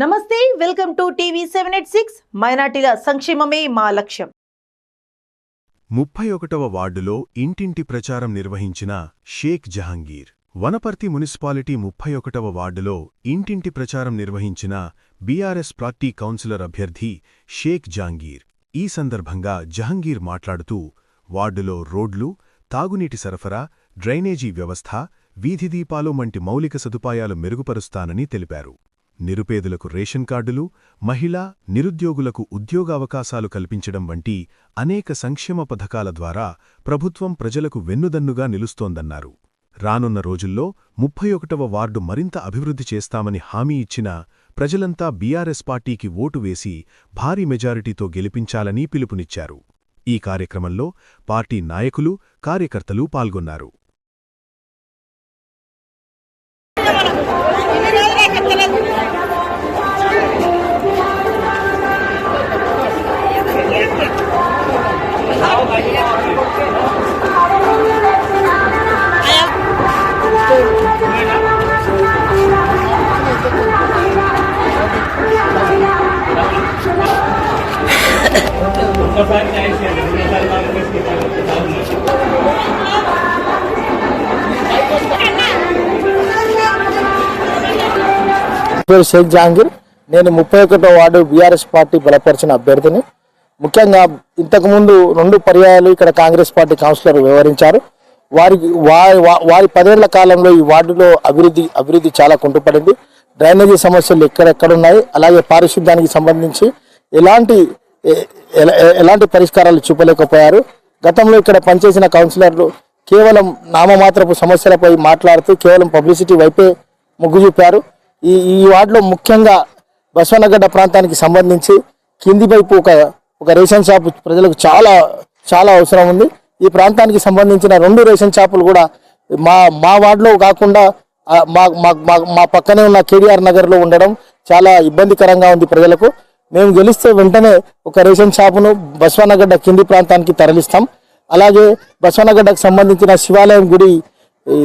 నమస్తే welcome to TV seven eight six. మైనార్టీల సంక్షేమమే మా లక్ష్యం. ముప్పై ఒకటవ వార్డులో ఇంటింటి ప్రచారం నిర్వహించిన షేక్ జహాంగీర్. వనపర్తి మున్సిపాలిటీ ముప్పై ఒకటవ వార్డులో ఇంటింటి ప్రచారం నిర్వహించిన బీఆర్ఎస్ పార్టీ కౌన్సిలర్ అభ్యర్థి షేక్ జహాంగీర్. ఈ సందర్భంగా జహంగీర్ మాట్లాడుతూ వార్డులో రోడ్లు తాగునీటి సరఫరా డ్రైనేజీ వ్యవస్థ వీధి దీపాలు వంటి మౌలిక సదుపాయాలు మెరుగుపరుస్తానని తెలిపారు. నిరుపేదలకు రేషన్ కార్డులు మహిళా నిరుద్యోగులకు ఉద్యోగావకాశాలు కల్పించడం వంటి అనేక సంక్షేమ పథకాల ద్వారా ప్రభుత్వం ప్రజలకు వెన్నుదన్నుగా నిలుస్తోందన్నారు. రానున్న రోజుల్లో ముప్పై ఒకటవ వార్డు మరింత అభివృద్ధి చేస్తామని హామీ ఇచ్చిన ప్రజలంతా బీఆర్ఎస్ పార్టీకి ఓటు వేసి భారీ మెజారిటీతో గెలిపించాలని పిలుపునిచ్చారు. ఈ కార్యక్రమంలో పార్టీ నాయకులు కార్యకర్తలు పాల్గొన్నారు. పేరు షేక్ జహాంగీర్. నేను ముప్పై ఒకటో వార్డు బీఆర్ఎస్ పార్టీ బలపరిచిన అభ్యర్థిని. ముఖ్యంగా ఇంతకుముందు రెండు పర్యాయాలు ఇక్కడ కాంగ్రెస్ పార్టీ కౌన్సిలర్ వివరించారు వారికి వారి వారి పదేళ్ళ కాలంలో ఈ వార్డులో అభివృద్ధి అభివృద్ధి చాలా కుంటుపడింది. డ్రైనేజీ సమస్యలు ఎక్కడెక్కడున్నాయి అలాగే పారిశుద్ధ్యానికి సంబంధించి ఎలాంటి ఎలాంటి పరిష్కారాలు చూపలేకపోయారు. గతంలో ఇక్కడ పనిచేసిన కౌన్సిలర్లు కేవలం నామమాత్రపు సమస్యలపై మాట్లాడుతూ కేవలం పబ్లిసిటీ వైపే మొగ్గు చూపారు. ఈ ఈ వార్డులో ముఖ్యంగా బసవనగడ్డ ప్రాంతానికి సంబంధించి కింది వైపు ఒక ఒక రేషన్ షాప్ ప్రజలకు చాలా చాలా అవసరం ఉంది. ఈ ప్రాంతానికి సంబంధించిన రెండు రేషన్ షాపులు కూడా మా మా వార్డులో కాకుండా మా మా మా- పక్కనే ఉన్న కేడీఆర్ నగర్లో ఉండడం చాలా ఇబ్బందికరంగా ఉంది ప్రజలకు. మేము గెలిస్తే వెంటనే ఒక రేషన్ షాపును బసవనగడ్డ కింది ప్రాంతానికి తరలిస్తాం. అలాగే బసవనగడ్డకు సంబంధించిన శివాలయం గుడి ఈ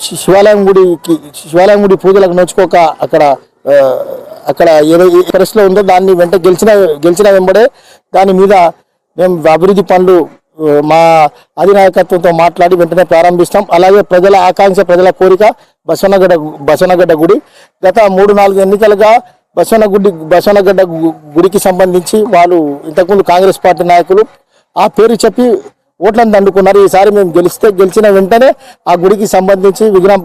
శివాలయం గుడికి శివాలయం గుడి పూజలకు నోచుకోక అక్కడ అక్కడ ఏదో ఏ పరిస్థితిలో ఉందో దాన్ని వెంట గెలిచిన గెలిచిన వెంబడే దాని మీద మేము అభివృద్ధి పనులు మా అధినాయకత్వంతో మాట్లాడి వెంటనే ప్రారంభిస్తాం. అలాగే ప్రజల ఆకాంక్ష ప్రజల కోరిక బసవనగడ్డ బసవనగడ్డ గుడి. గత మూడు నాలుగు ఎన్నికలుగా బసవనగుడి బసవనగడ్డ గుడికి సంబంధించి వాళ్ళు ఇంతకుముందు కాంగ్రెస్ పార్టీ నాయకులు ఆ పేరు చెప్పి ఓట్లను దండుకున్నారు. ఈసారి మేము గెలిస్తే గెలిచిన వెంటనే ఆ గుడికి సంబంధించి విగ్రహం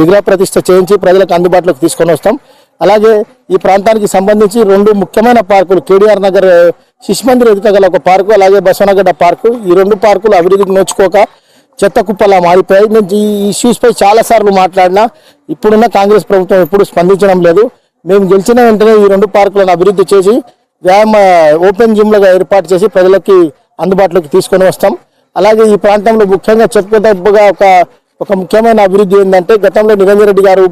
విగ్రహ ప్రతిష్ఠ చేయించి ప్రజలకు అందుబాటులోకి తీసుకొని వస్తాం. అలాగే ఈ ప్రాంతానికి సంబంధించి రెండు ముఖ్యమైన పార్కులు కేడీఆర్ నగర్ శిశుమందిర్ ఎదుకగల ఒక పార్కు అలాగే బసవనగడ్డ పార్కు. ఈ రెండు పార్కులు అభివృద్ధికి నోచుకోక చెత్త కుప్పలా మారిపోయాయి. నేను ఈ ఇష్యూస్పై చాలాసార్లు చాలా సార్లు మాట్లాడినా ఇప్పుడున్న కాంగ్రెస్ ప్రభుత్వం ఎప్పుడు స్పందించడం లేదు. మేము గెలిచిన వెంటనే ఈ రెండు పార్కులను అభివృద్ధి చేసి వ్యాయామ ఓపెన్ జిమ్లుగా ఏర్పాటు చేసి ప్రజలకి అందుబాటులోకి తీసుకొని వస్తాం. అలాగే ఈ ప్రాంతంలో ముఖ్యంగా చెప్పుకోదగ్గగా ఒక ఒక ముఖ్యమైన అభివృద్ధి ఏంటంటే గతంలో నిరంజన్ రెడ్డి గారు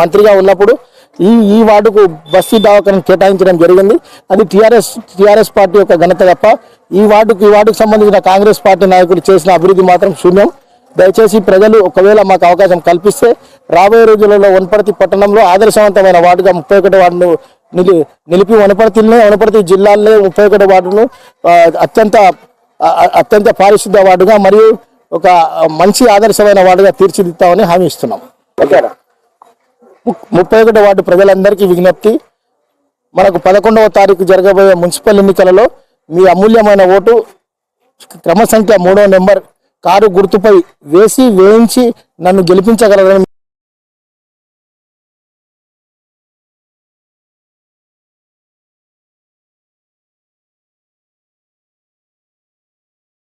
మంత్రిగా ఉన్నప్పుడు ఈ ఈ వార్డుకు బస్తీ దవాఖాను కేటాయించడం జరిగింది. అది టీఆర్ఎస్ టీఆర్ఎస్ పార్టీ యొక్క ఘనత తప్ప ఈ వార్డుకు ఈ వార్డుకు సంబంధించిన కాంగ్రెస్ పార్టీ నాయకులు చేసిన అభివృద్ధి మాత్రం శూన్యం. దయచేసి ప్రజలు ఒకవేళ మాకు అవకాశం కల్పిస్తే రాబోయే రోజులలో వనపర్తి పట్టణంలో ఆదర్శవంతమైన వార్డుగా ముప్పై ఒకటి వార్డును నిలి నిలిపి వనపర్తిలోనే వనపర్తి జిల్లాల్లో ముప్పై ఒకటి వార్డును అత్యంత అత్యంత పారిశుద్ధ వార్డుగా మరియు ఒక మంచి ఆదర్శమైన వార్డుగా తీర్చిదిద్దామని హామీ ఇస్తున్నాం. ఓకేనా ముప్పై ఒకటో వార్డు ప్రజలందరికీ విజ్ఞప్తి. మనకు పదకొండవ తారీఖు జరగబోయే మున్సిపల్ ఎన్నికలలో మీ అమూల్యమైన ఓటు క్రమ సంఖ్య మూడో నెంబర్ కారు గుర్తుపై వేసి వేయించి నన్ను గెలిపించగలరని